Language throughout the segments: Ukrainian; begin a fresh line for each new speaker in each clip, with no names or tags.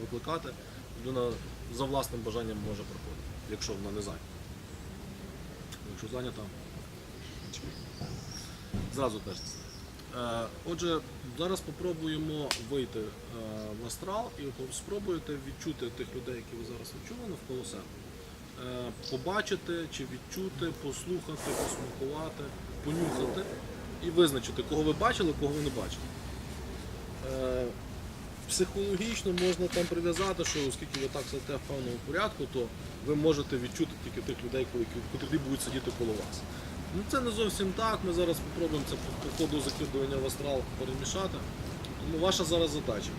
викликати, людина за власним бажанням може проходити, якщо вона не зайнята. Якщо зайнята, зразу теж. Е, Отже, зараз спробуємо вийти е, в астрал і спробуєте відчути тих людей, які ви зараз відчули навколо себе. Е, Побачити чи відчути, послухати, посмакувати, понюхати і визначити, кого ви бачили, кого ви не бачили. Психологічно можна там прив'язати, що оскільки ви так сидите в певному порядку, то ви можете відчути тільки тих людей, котрі будуть сидіти коло вас. Ну це не зовсім так. Ми зараз спробуємо це по- по ходу закидування в астрал перемішати. Тому ваша зараз задача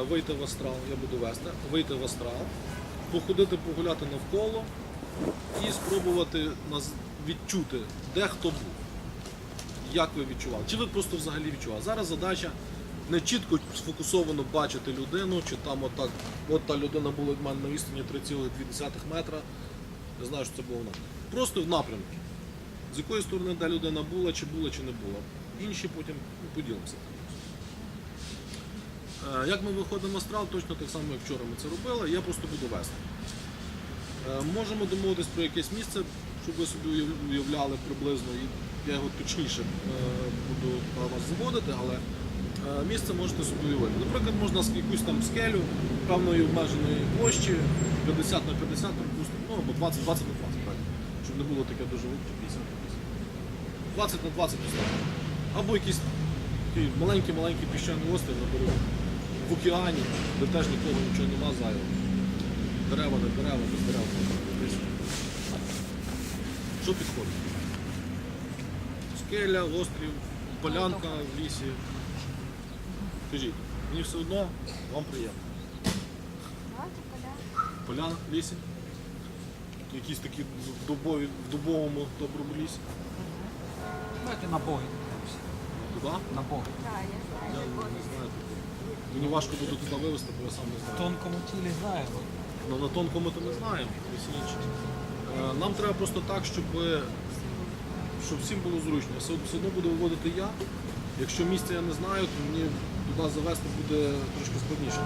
е, вийти в астрал, я буду вести, вийти в астрал, походити, погуляти навколо і спробувати відчути, де хто був. Як ви відчували? Чи ви просто взагалі відчували? Зараз задача не чітко сфокусовано бачити людину, чи там отак, от та людина була від мене на відстані 3,2 метра. Я знаю, що це було вона. Просто в напрямку. З якої сторони де людина була, чи була, чи не була. Інші потім поділимося. Е, Як ми виходимо в астрал, точно так само, як вчора ми це робили, я просто буду вести. Е, Можемо домовитись про якесь місце, щоб ви собі уявляли приблизно, і я його точніше е, буду на вас заводити, але місце можете уявити. Наприклад, можна якусь там скелю певної обмеженої площі, 50 на 50, припустимо, ну або 20, 20 на 20, правильно, щоб не було таке дуже велике 50 на 50. 20 на 20 поставити. Або якийсь маленький-маленький піщаний острів на в океані, де теж нікого нічого нема зайвого. Дерева, не дерева, без дерев. Десь. Що підходить? Скеля, острів, полянка в лісі. Скажіть, мені все одно, вам приємно.
Давайте поля.
Поляна лісі. Якісь такі в дубові, в дубовому доброму лісі.
Давайте на боги.
Туди?
На боги.
Так, я
Я
знаю.
не, не знаю. Мені важко буде туди вивезти, бо я сам не
В
знаю.
тонкому тілі знаємо.
Ну, на тонкому то не знаємо. Е, Нам треба просто так, щоб, щоб всім було зручно. Все, все одно буду виводити я. Якщо місця я не знаю, то мені туди завести буде трошки складніше.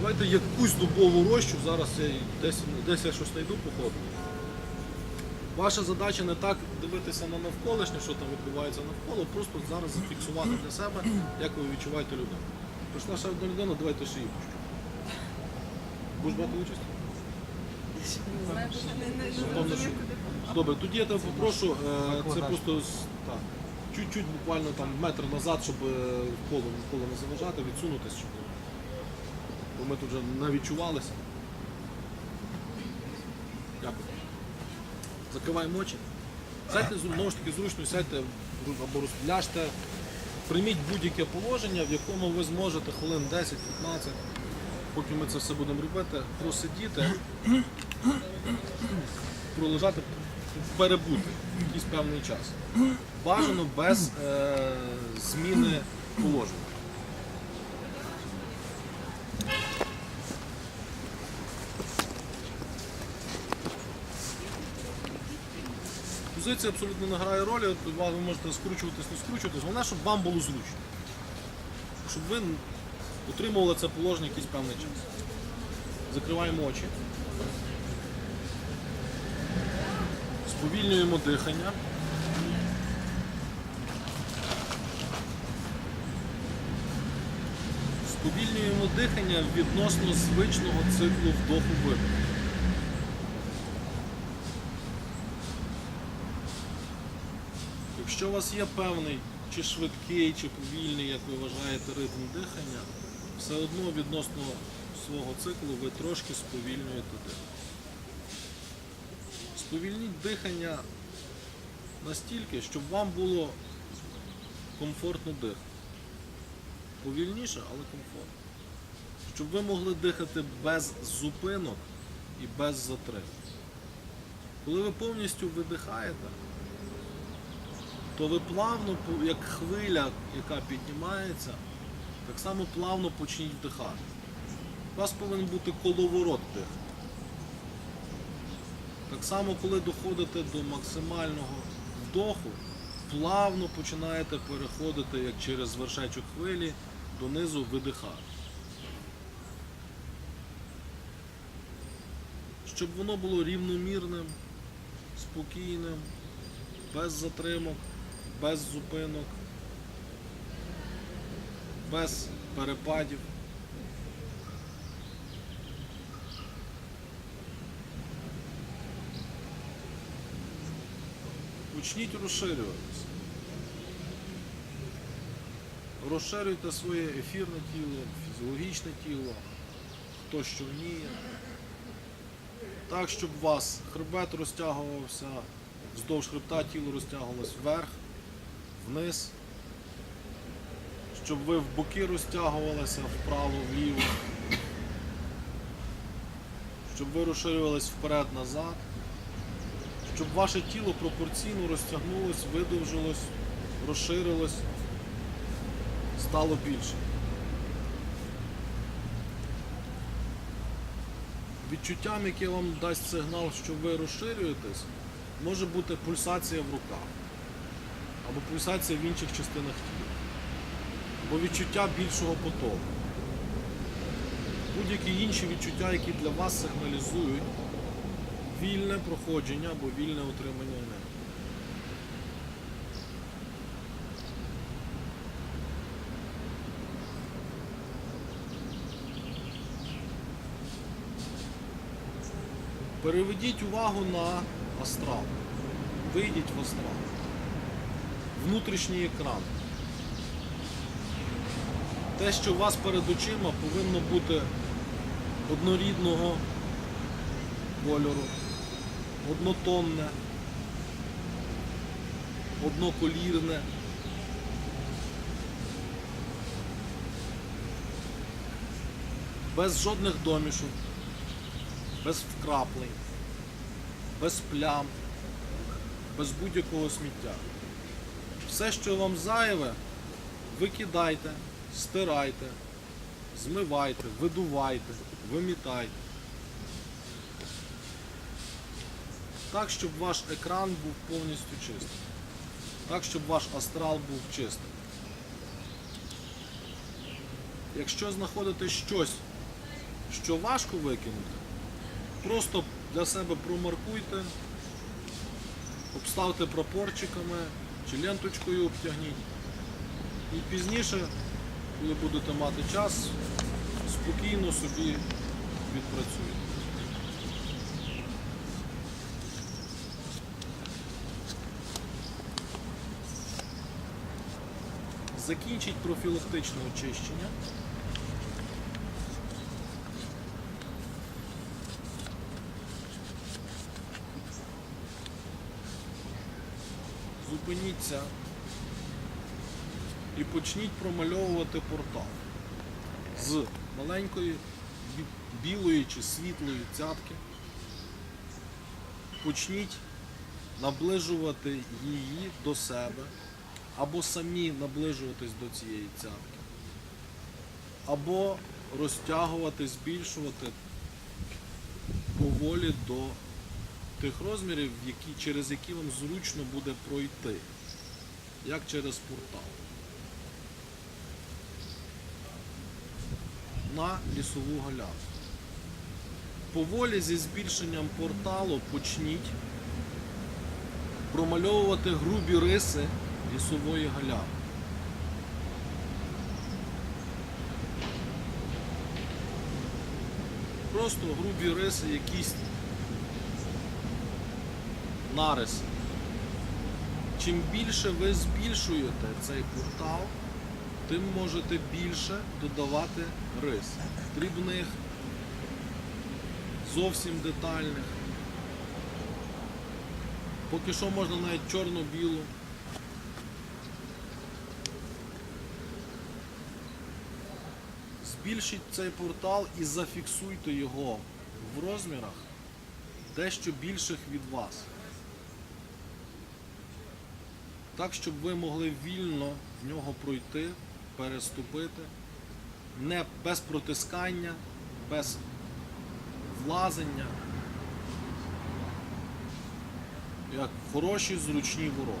Давайте якусь дубову рощу, зараз я десь, десь я щось знайду по ходу. Ваша задача не так дивитися на навколишнє, що там відбувається навколо, просто зараз зафіксувати для себе, як ви відчуваєте людину. Прийшла ще одна людина, давайте ще її пущу. Будеш брати участь? Добре, тоді я тебе попрошу, е, це просто так, чуть-чуть буквально там метр назад, щоб е, коло, коло не заважати, відсунутися, щоб бо ми тут вже не відчувалися. Дякую. Закриваємо очі. Сядьте знову ж таки зручно, сядьте або розляжте. Прийміть будь-яке положення, в якому ви зможете хвилин 10-15, поки ми це все будемо робити, просидіти, пролежати, перебути якийсь певний час. Бажано без е, зміни положення. Позиція абсолютно не грає ролі, ви можете скручуватись, не скручуватись, головне, щоб вам було зручно. Щоб ви отримували це положення якийсь певний час. Закриваємо очі. Сповільнюємо дихання. Сповільнюємо дихання відносно звичного циклу вдоху-видоху. Якщо у вас є певний чи швидкий, чи повільний, як ви вважаєте, ритм дихання, все одно відносно свого циклу ви трошки сповільнюєте дихання. Сповільніть дихання настільки, щоб вам було комфортно дихати. Повільніше, але комфортно. Щоб ви могли дихати без зупинок і без затримок. Коли ви повністю видихаєте, то ви плавно, як хвиля, яка піднімається, так само плавно почніть вдихати. У вас повинен бути коловорот дихання. Так само, коли доходите до максимального вдоху, плавно починаєте переходити як через вершечок хвилі донизу видихати. Щоб воно було рівномірним, спокійним, без затримок, без зупинок, без перепадів. Почніть розширюватися. Розширюйте своє ефірне тіло, фізіологічне тіло, хто що вміє. Так, щоб у вас хребет розтягувався, вздовж хребта тіло розтягувалось вверх, вниз, щоб ви в боки розтягувалися вправо, вліво, щоб ви розширювались вперед-назад, щоб ваше тіло пропорційно розтягнулось, видовжилось, розширилось, стало більше. Відчуттям, яке вам дасть сигнал, що ви розширюєтесь, може бути пульсація в руках або пульсація в інших частинах тіла, або відчуття більшого потоку. Будь-які інші відчуття, які для вас сигналізують вільне проходження або вільне отримання енергії. Переведіть увагу на астрал. Вийдіть в астрал. Внутрішній екран. Те, що у вас перед очима, повинно бути однорідного кольору, однотонне, одноколірне. Без жодних домішок без вкраплень, без плям, без будь-якого сміття. Все, що вам зайве, викидайте, стирайте, змивайте, видувайте, вимітайте. Так, щоб ваш екран був повністю чистий. Так, щоб ваш астрал був чистим. Якщо знаходите щось, що важко викинути, Просто для себе промаркуйте, обставте прапорчиками чи ленточкою обтягніть. І пізніше, коли будете мати час, спокійно собі відпрацюєте. Закінчіть профілактичне очищення. зупиніться і почніть промальовувати портал з маленької білої чи світлої цятки. Почніть наближувати її до себе, або самі наближуватись до цієї цятки, або розтягувати, збільшувати поволі до тих розмірів, які, через які вам зручно буде пройти, як через портал. На лісову галяну. Поволі зі збільшенням порталу почніть промальовувати грубі риси лісової галяни. Просто грубі риси, якісь нарис. Чим більше ви збільшуєте цей портал, тим можете більше додавати рис. Дрібних, зовсім детальних. Поки що можна навіть чорно-білу. Збільшіть цей портал і зафіксуйте його в розмірах дещо більших від вас. Так, щоб ви могли вільно в нього пройти, переступити, не без протискання, без влазення, як хороші зручні ворота.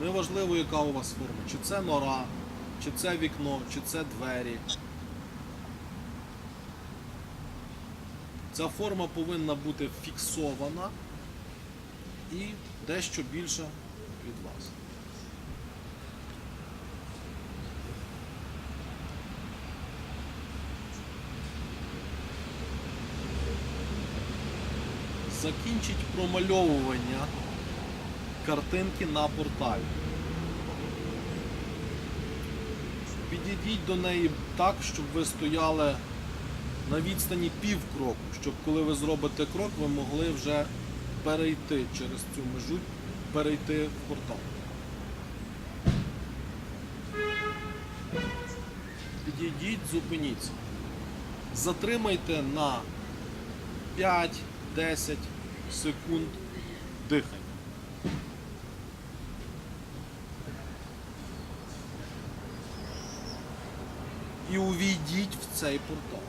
Неважливо, яка у вас форма, чи це нора, чи це вікно, чи це двері. Ця форма повинна бути фіксована і дещо більша від вас. Закінчіть промальовування картинки на порталі. Підійдіть до неї так, щоб ви стояли на відстані пів кроку, щоб коли ви зробите крок, ви могли вже перейти через цю межу, перейти в портал. Підійдіть, зупиніться. Затримайте на 5-10 секунд дихання. І увійдіть в цей портал.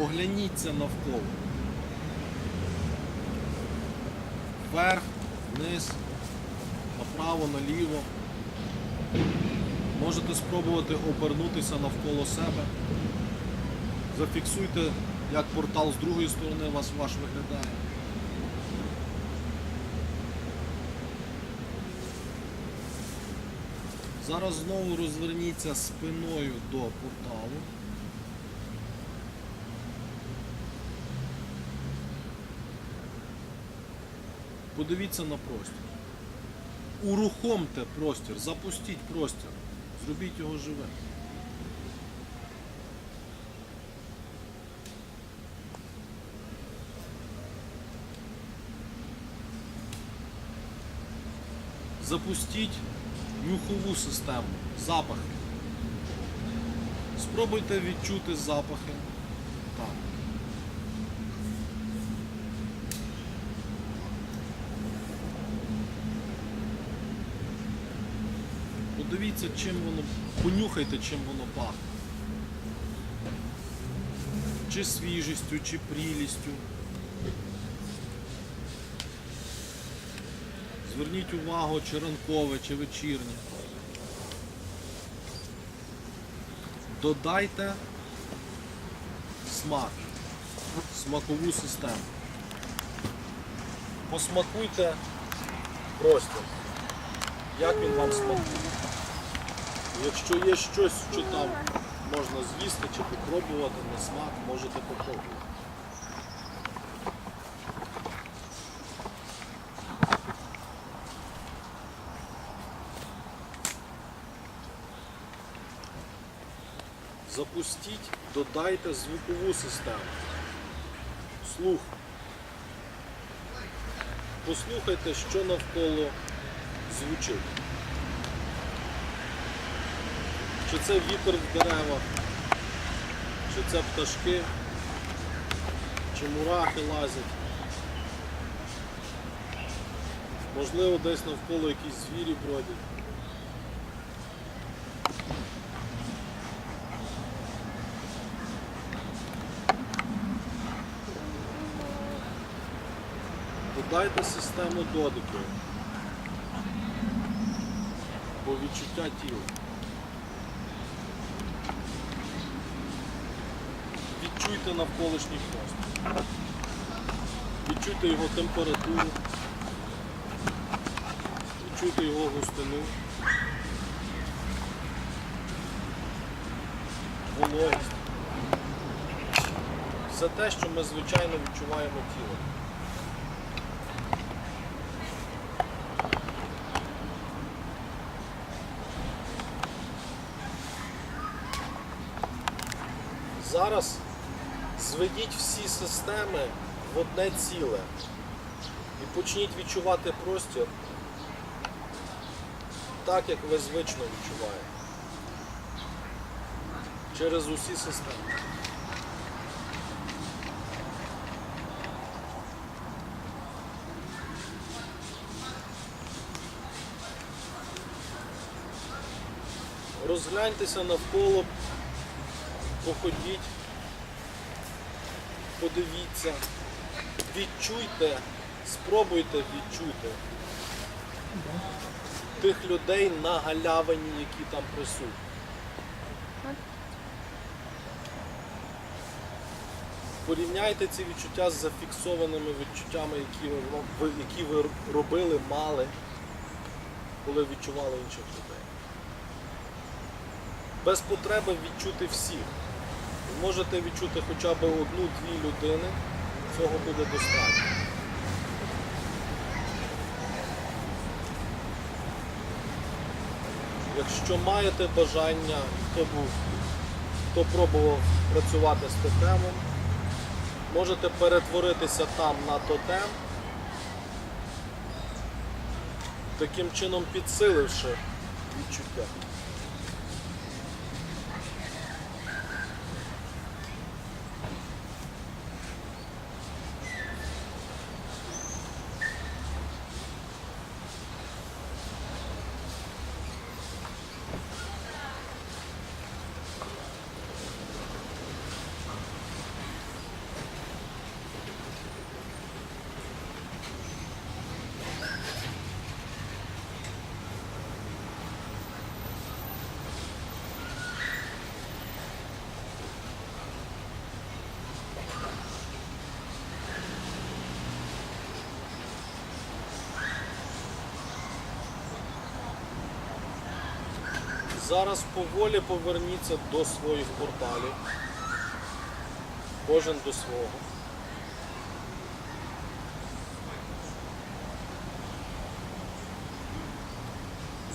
Огляніться навколо. Вверх, вниз, направо, наліво. Можете спробувати обернутися навколо себе. Зафіксуйте, як портал з другої сторони вас ваш виглядає. Зараз знову розверніться спиною до порталу. Подивіться на простір. Урухомте простір, запустіть простір, зробіть його живим. Запустіть нюхову систему, запахи. Спробуйте відчути запахи. Так. Подивіться, чим воно, понюхайте, чим воно пахне. Чи свіжістю, чи прілістю. Зверніть увагу, чи ранкове, чи вечірнє. Додайте смак, смакову систему. Посмакуйте простір. Як він вам смакує? Якщо є щось, що там можна з'їсти чи попробувати на смак, можете попробувати. Запустіть, додайте звукову систему. Слух. Послухайте, що навколо звучить. Чи це вітер в деревах, чи це пташки, чи мурахи лазять. Можливо, десь навколо якісь звірі бродять. Додайте систему додиків по відчуття тіла. Відчуйте навколишній простір. Відчуйте його температуру. Відчуйте його густину. Вологість. Все те, що ми звичайно відчуваємо тілом. Зараз зведіть всі системи в одне ціле і почніть відчувати простір так, як ви звично відчуваєте. Через усі системи. Розгляньтеся навколо, походіть, подивіться, відчуйте, спробуйте відчути тих людей на галявині, які там присутні. Порівняйте ці відчуття з зафіксованими відчуттями, які ви, які ви робили, мали, коли відчували інших людей. Без потреби відчути всіх. Можете відчути хоча б одну-дві людини, цього буде достатньо. Якщо маєте бажання, хто був, хто пробував працювати з тотемом, можете перетворитися там на тотем, таким чином підсиливши відчуття. Зараз поволі поверніться до своїх порталів. Кожен до свого.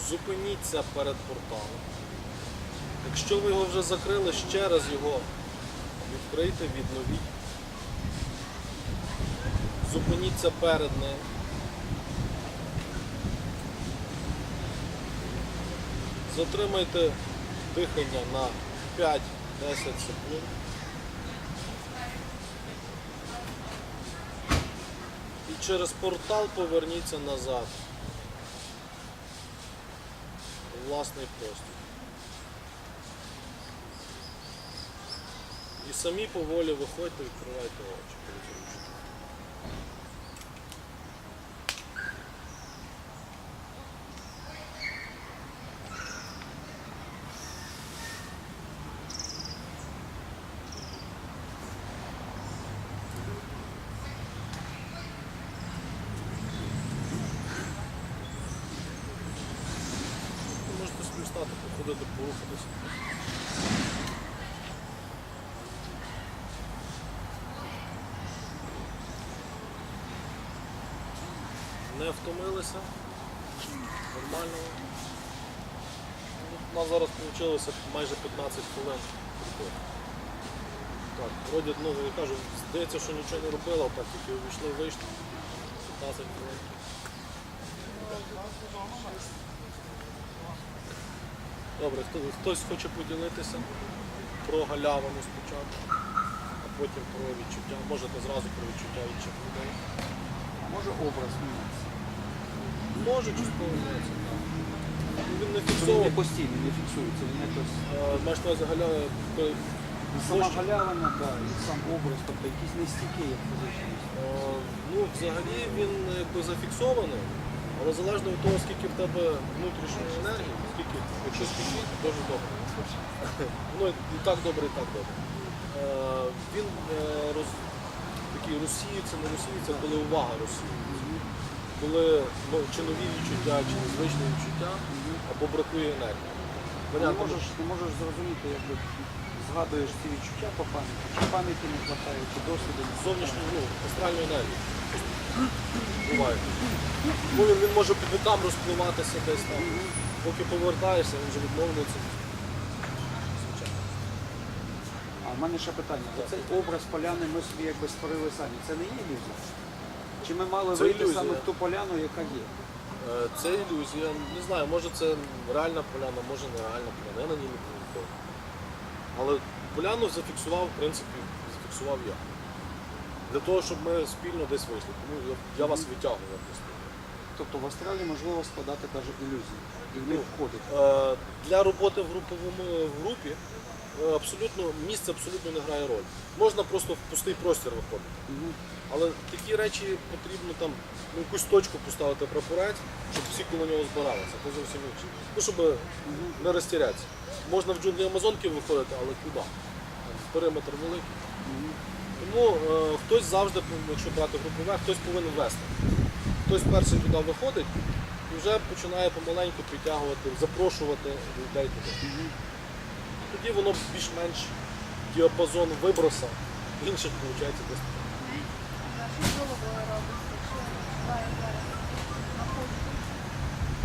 Зупиніться перед порталом. Якщо ви його вже закрили, ще раз його відкрийте, відновіть. Зупиніться перед ним. Затримайте дихання на 5-10 секунд. І через портал поверніться назад. У власний простір. І самі поволі виходьте, відкривайте очі. коли зручно. Ви можете собі походити, порухатися. Не втомилися. Нормально. У нас зараз вийшло майже 15 хвилин. Так, вроді, ну я кажу, здається, що нічого не робила, так тільки увійшли, вийшли. 15 хвилин. Добре, хтось хоче поділитися про галявину спочатку, а потім про відчуття. Можете зразу про відчуття інших людей.
Може образ мінятися?
Може частково мінятися, так. Ну, Він не
Що він
фіксований.
не постійно, не фіксується, він якось.
Е, Маєш на увазі той-
Сама
площа?
галявина, да, і сам образ, тобто якісь не стійкі, як фізичність.
Е, Ну, взагалі він якби зафіксований, але залежно від того, скільки в тебе внутрішньої енергії, скільки, якщо скільки, дуже добре. Ну, і так добре, і так добре. Е, Він е, роз... такий розсіюється, не розсіюється, коли увага розсіюється. Коли ну, чи нові відчуття, чи незвичні відчуття, або бракує енергії.
Ти не
Понятно,
можеш, не можеш зрозуміти, якби згадуєш ці відчуття по пам'яті, чи пам'яті не вистачає, чи досвіду не
зовнішню ну, астральну енергію. Буває. Ну, він, він може під вікам розпливатися десь там. Поки повертаєшся, він вже відновлюється. Звичайно.
А в мене ще питання. Оцей образ поляни ми собі якби створили самі. Це не є ілюзія? Чи ми мали
Це
вийти
ілюзія.
саме в ту поляну, яка є?
Е, Це ілюзія. Не знаю, може це реальна поляна, може не реальна поляна. Я на ній не був ніколи. Але поляну зафіксував, в принципі, зафіксував я. Для того, щоб ми спільно десь вийшли. Тому я, я вас витягував просто.
Тобто в астралі можливо складати каже ілюзії. І в них
Ну,
входить.
Е, Для роботи в груповому в групі е, абсолютно місце абсолютно не грає роль. Можна просто в пустий простір виходити. Але такі речі потрібно там ну, якусь точку поставити прапорець, щоб всі коло нього збиралися. Це зовсім інше. Ну, щоб не розтірятися. Можна в джунглі Амазонки виходити, але куди? Там Периметр великий. Тому е, хтось завжди, якщо брати групове, хтось повинен вести. Хтось перший туди виходить і вже починає помаленьку притягувати, запрошувати людей туди. Тоді воно більш-менш діапазон виброса інших виходить десь.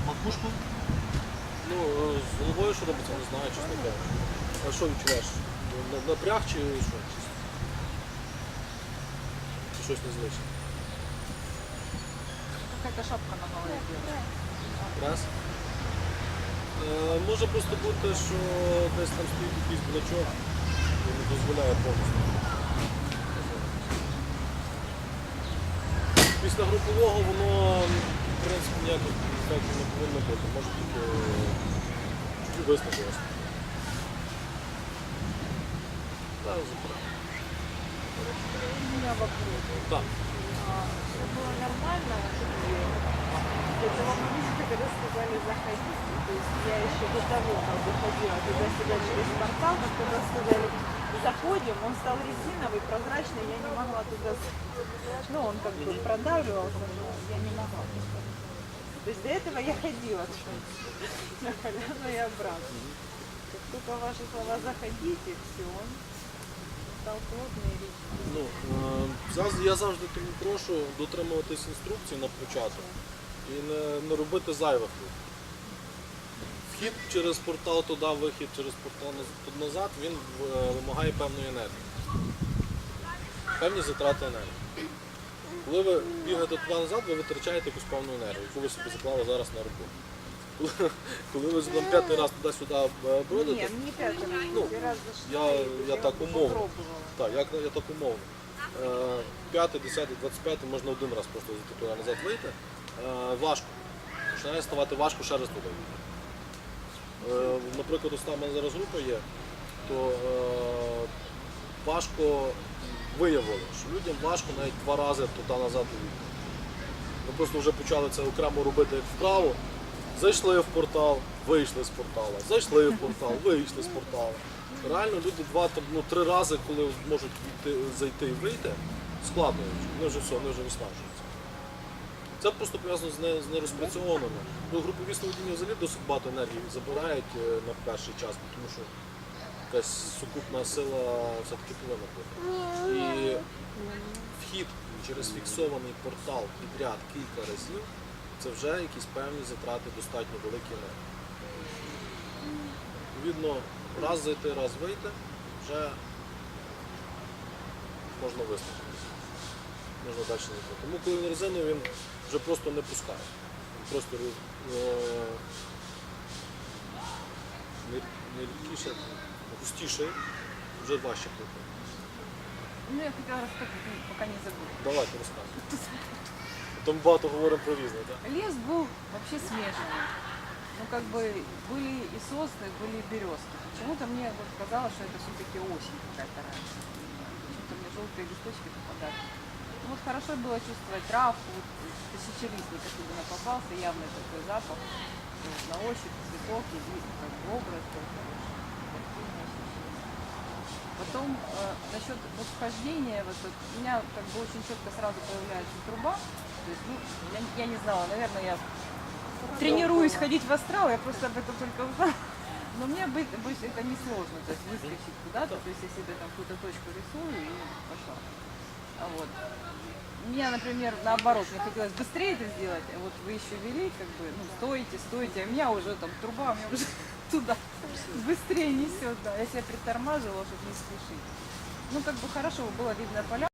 Макушку? Ну, е, з головою що робиться, не знаю, чесно кажучи. А що відчуваєш? На- Напряг чи що? Щось незвичне?
Какая-то шапка на голове белая.
Раз. Е, може просто бути, що десь там стоїть якийсь блочок, який не дозволяє повністю. Після групового воно, в принципі, ніяких ефектів не повинно бути. Може тільки чуть виснажувати. Так, забирай.
У меня вопрос.
Так.
А, Все было нормально до того момента, когда сказали заходить, то есть я еще до того, как выходила туда-сюда через портал, как туда сказали, заходим, он стал резиновый, прозрачный, я не могла туда, ну он как бы продавливался, но я не могла. То есть до этого я ходила на поляну и обратно. Как только ваши слова заходите, все, он
Ну, е, я завжди тому прошу дотримуватись інструкцій на початок і не, не робити зайвих рухів. Вхід через портал туди, вихід через портал назад, він е, вимагає певної енергії. Певні затрати енергії. Коли ви бігаєте туди назад, ви витрачаєте якусь певну енергію, яку ви собі заклали зараз на роботу. Коли- ви там п'ятий раз туди-сюди бродите,
Нет, не пятый раз,
Ну,
раз
я- я так умовно. Так, як я так умовно. Е, П'ятий, десятий, двадцять п'ятий можна один раз просто туди назад вийти. Е, Важко. Починає ставати важко ще раз туди. Е, Наприклад, ось там у мене зараз група є, то важко виявили, що людям важко навіть два рази туди назад вийти. Ми просто вже почали це окремо робити як вправо. Зайшли в портал, вийшли з портала, зайшли в портал, вийшли з порталу. Реально люди два ну, три рази, коли можуть війти, зайти і вийти, складно. Вони вже все, вони вже виснажуються. Це просто пов'язано з, не, з нерозпрацьованими. Ну, групові сновидіння взагалі досить багато енергії забирають е, на перший час, тому що якась сукупна сила все-таки повинна бути. І вхід через фіксований портал підряд кілька разів це вже якісь певні затрати достатньо великі енергії. Відповідно, раз зайти, раз вийти, вже можна виснажитися. Можна далі не йти. Тому коли він резиновий, він вже просто не пускає. Він просто е, не, рідкіше, густіше, вже важче плити.
Ну, я хотела рассказать, ну, пока не забыла.
Давайте розказуй. Там багато говоримо про різне, так?
Лес был вообще смежный. Ну, как бы были и сосны, были и березки. Почему-то мне вот казалось, что это все-таки осень какая-то раньше. Почему-то мне желтые листочки попадали. Ну, вот хорошо было чувствовать травку, вот тысячелистник особенно попался, явный такой запах. Вот на ощупь цветок и видно, как бы образ ощущения. Потом э, насчет вот вхождения, вот, вот, у меня как бы очень четко сразу появляется труба. То есть, ну, я, я не знала, наверное, я тренируюсь ходить в астрал, я просто об этом только узнала. Но мне быть, быть это несложно, то есть выскочить куда-то, то есть я себе там какую-то точку рисую и пошла. А вот. Меня, например, наоборот, мне хотелось быстрее это сделать, а вот вы еще вели, как бы, ну, стойте, стойте, а меня уже там труба, меня уже туда быстрее несет, да. Я себя притормаживала, чтобы не спешить. Ну, как бы хорошо, было видно поля,